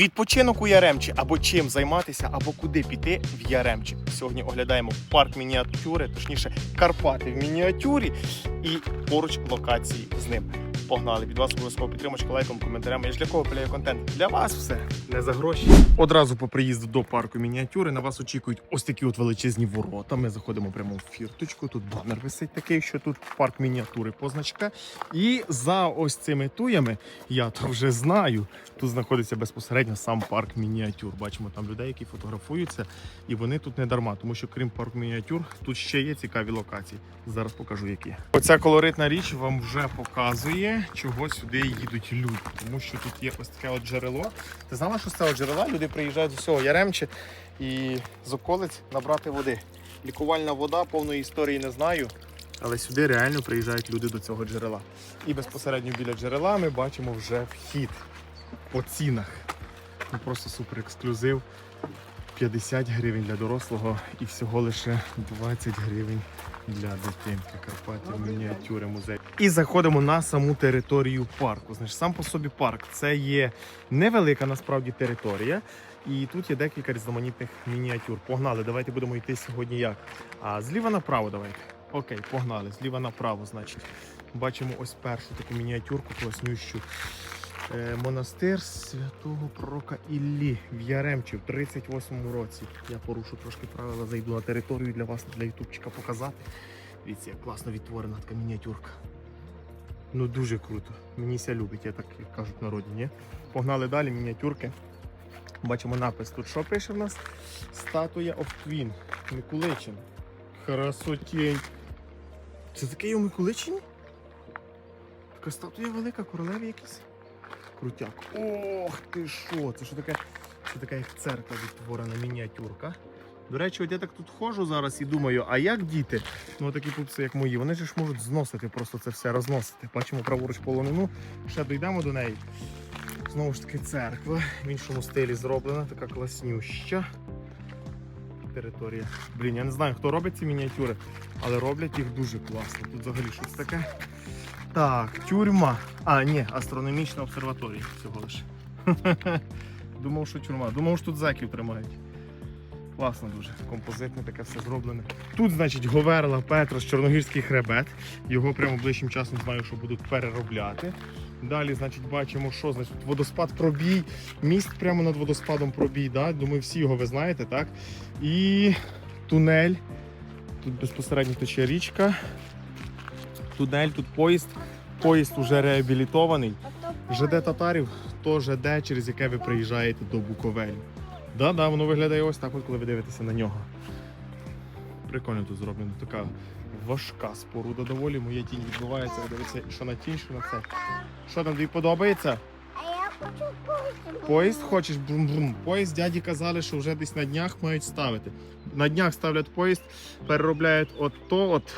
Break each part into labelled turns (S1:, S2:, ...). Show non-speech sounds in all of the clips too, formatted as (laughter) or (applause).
S1: Відпочинок у Яремчі або чим займатися, або куди піти в Яремчі. Сьогодні оглядаємо парк мініатюри, точніше Карпати в мініатюрі і поруч локації з ним. Погнали від вас обов'язково підтримочка, лайком, коментарями. Я ж для кого пиляю контент? Для вас все не за гроші. Одразу по приїзду до парку мініатюри на вас очікують ось такі от величезні ворота. Ми заходимо прямо в фірточку. Тут банер висить такий, що тут парк мініатюри позначка. І за ось цими туями, я то вже знаю. Тут знаходиться безпосередньо сам парк мініатюр. Бачимо там людей, які фотографуються, і вони тут не дарма, тому що крім парку мініатюр, тут ще є цікаві локації. Зараз покажу які. Оця колоритна річ вам вже показує, чого сюди їдуть люди. Тому що тут є ось таке от джерело. Ти знала, що з цього джерела люди приїжджають з усього Яремче і з околиць набрати води. Лікувальна вода, повної історії не знаю. Але сюди реально приїжджають люди до цього джерела. І безпосередньо біля джерела ми бачимо вже вхід по цінах. Ну, просто супер ексклюзив. 50 гривень для дорослого і всього лише 20 гривень для дитинки. Карпати, мініатюри, музей. І заходимо на саму територію парку. Значить, сам по собі парк це є невелика насправді територія. І тут є декілька різноманітних мініатюр. Погнали, давайте будемо йти сьогодні як. А зліва направо давайте. Окей, погнали. Зліва направо, значить. Бачимо ось першу таку мініатюрку класнющу. Е, Монастир святого пророка Іллі в Яремчі в 38-му році. Я порушу трошки правила, зайду на територію для вас, для ютубчика показати. Дивіться, як класно відтворена така мініатюрка. Ну дуже круто. Мені ся любить, я так як кажуть в народі, ні? Погнали далі, мініатюрки. Бачимо напис. Тут що пише в нас? Статуя of Queen. Микуличин. Красотень. Це таке у Микуличині? Така статуя велика, королеві якісь. Крутяк. Ох ти що! Це що таке? Це така як церква відтворена мініатюрка. До речі, от я так тут ходжу зараз і думаю, а як діти, ну такі пупси, як мої, вони ж можуть зносити просто це все, розносити. Бачимо праворуч полонину, ще дійдемо до неї. Знову ж таки, церква в іншому стилі зроблена, така класнюща територія. Блін, я не знаю, хто робить ці мініатюри, але роблять їх дуже класно. Тут взагалі щось таке. Так, тюрма. А, ні, астрономічна обсерваторія всього лише. (laughs) Думав, що тюрма. Думав, що тут зеків тримають. Класно дуже. Композитне таке все зроблене. Тут, значить, Говерла Петрос, Чорногірський хребет. Його прямо ближчим часом знаю, що будуть переробляти. Далі, значить, бачимо, що значить водоспад пробій, міст прямо над водоспадом пробій. Да? Думаю, всі його ви знаєте, так? І тунель. Тут безпосередньо тече річка. Тунель, тут поїзд. Поїзд уже реабілітований. ЖД татарів то ЖД, через яке ви приїжджаєте до Буковелю. Да, да, воно виглядає ось так, от, коли ви дивитеся на нього. Прикольно тут зроблено. Така важка споруда доволі. Моя тінь відбувається. Ви дивіться, що на тінь, що на це. Що там тобі подобається?
S2: А я хочу поїзд.
S1: Поїзд хочеш брум-брум. Поїзд дяді казали, що вже десь на днях мають ставити. На днях ставлять поїзд, переробляють от то, от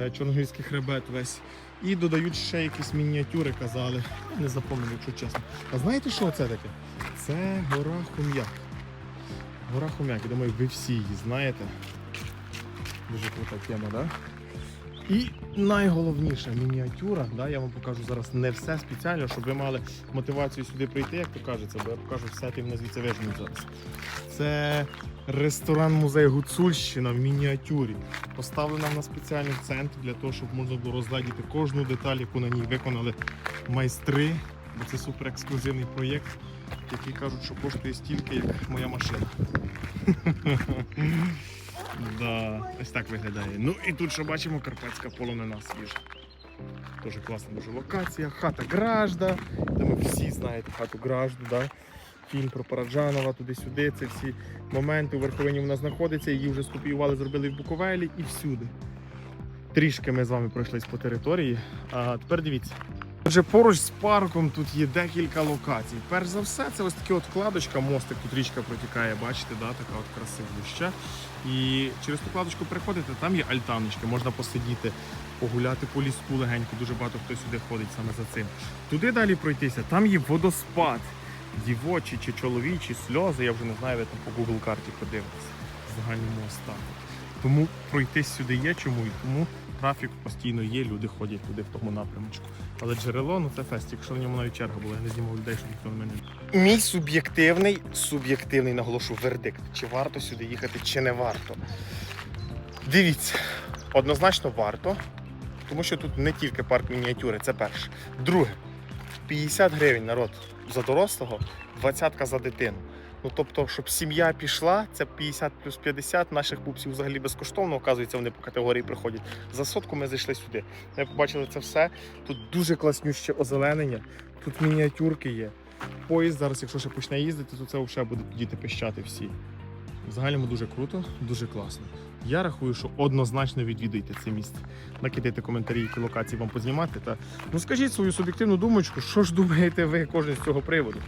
S1: е, чорногірський хребет весь. І додають ще якісь мініатюри, казали. Не запомнив, якщо чесно. А знаєте, що це таке? Це гора Хум'як. Гора Хум'як, я думаю, ви всі її знаєте. Дуже крута тема? Да? І найголовніша мініатюра, да, я вам покажу зараз не все спеціально, щоб ви мали мотивацію сюди прийти, як то кажеться, бо я покажу все, тим на звідси вижмуть зараз. Це ресторан-музей Гуцульщина в мініатюрі. Поставлена на спеціальний центр для того, щоб можна було розглядіти кожну деталь, яку на ній виконали майстри. Бо це супер ексклюзивний проєкт, який кажуть, що коштує стільки, як моя машина. (laughs) Да, ось так виглядає. Ну і тут ще бачимо карпатська полонина свіжа. Дуже класна дуже локація. Хата Гражда. Де ми всі знаєте хату Гражду, да? фільм про Параджанова, туди-сюди. Це всі моменти у верховині вона знаходиться. Її вже скопіювали, зробили в Буковелі і всюди. Трішки ми з вами пройшлись по території. А тепер дивіться. Отже, поруч з парком тут є декілька локацій. Перш за все, це ось такі от кладочка, мостик, тут річка протікає, бачите, да, така от красивуща. І через ту кладочку приходите, там є альтаночки, можна посидіти, погуляти по ліску легенько. Дуже багато хто сюди ходить саме за цим. Туди далі пройтися, там є водоспад. Дівочі чи чоловічі сльози, я вже не знаю, ви там по Google карті подивитися в загальному стану. Тому пройтись сюди є чому і тому Трафік постійно є, люди ходять туди в тому напрямочку. Але джерело, ну це фест, якщо на ньому навіть черга була, я не знімав людей, щоб ніхто на мене. Мій суб'єктивний, суб'єктивний наголошу вердикт. Чи варто сюди їхати, чи не варто. Дивіться, однозначно варто, тому що тут не тільки парк мініатюри, це перше. Друге, 50 гривень народ за дорослого, 20 за дитину. Ну тобто, щоб сім'я пішла, це 50 плюс 50 наших пупсів взагалі безкоштовно. Оказується, вони по категорії приходять. За сотку ми зайшли сюди. Ми побачили це все. Тут дуже класнюще озеленення, тут мініатюрки є. Поїзд зараз, якщо ще почне їздити, то це взагалі будуть діти пищати всі. В загальному дуже круто, дуже класно. Я рахую, що однозначно відвідуйте це місце. Накидайте коментарі, які локації вам познімати. Та ну скажіть свою суб'єктивну думочку, що ж думаєте ви кожен з цього приводу.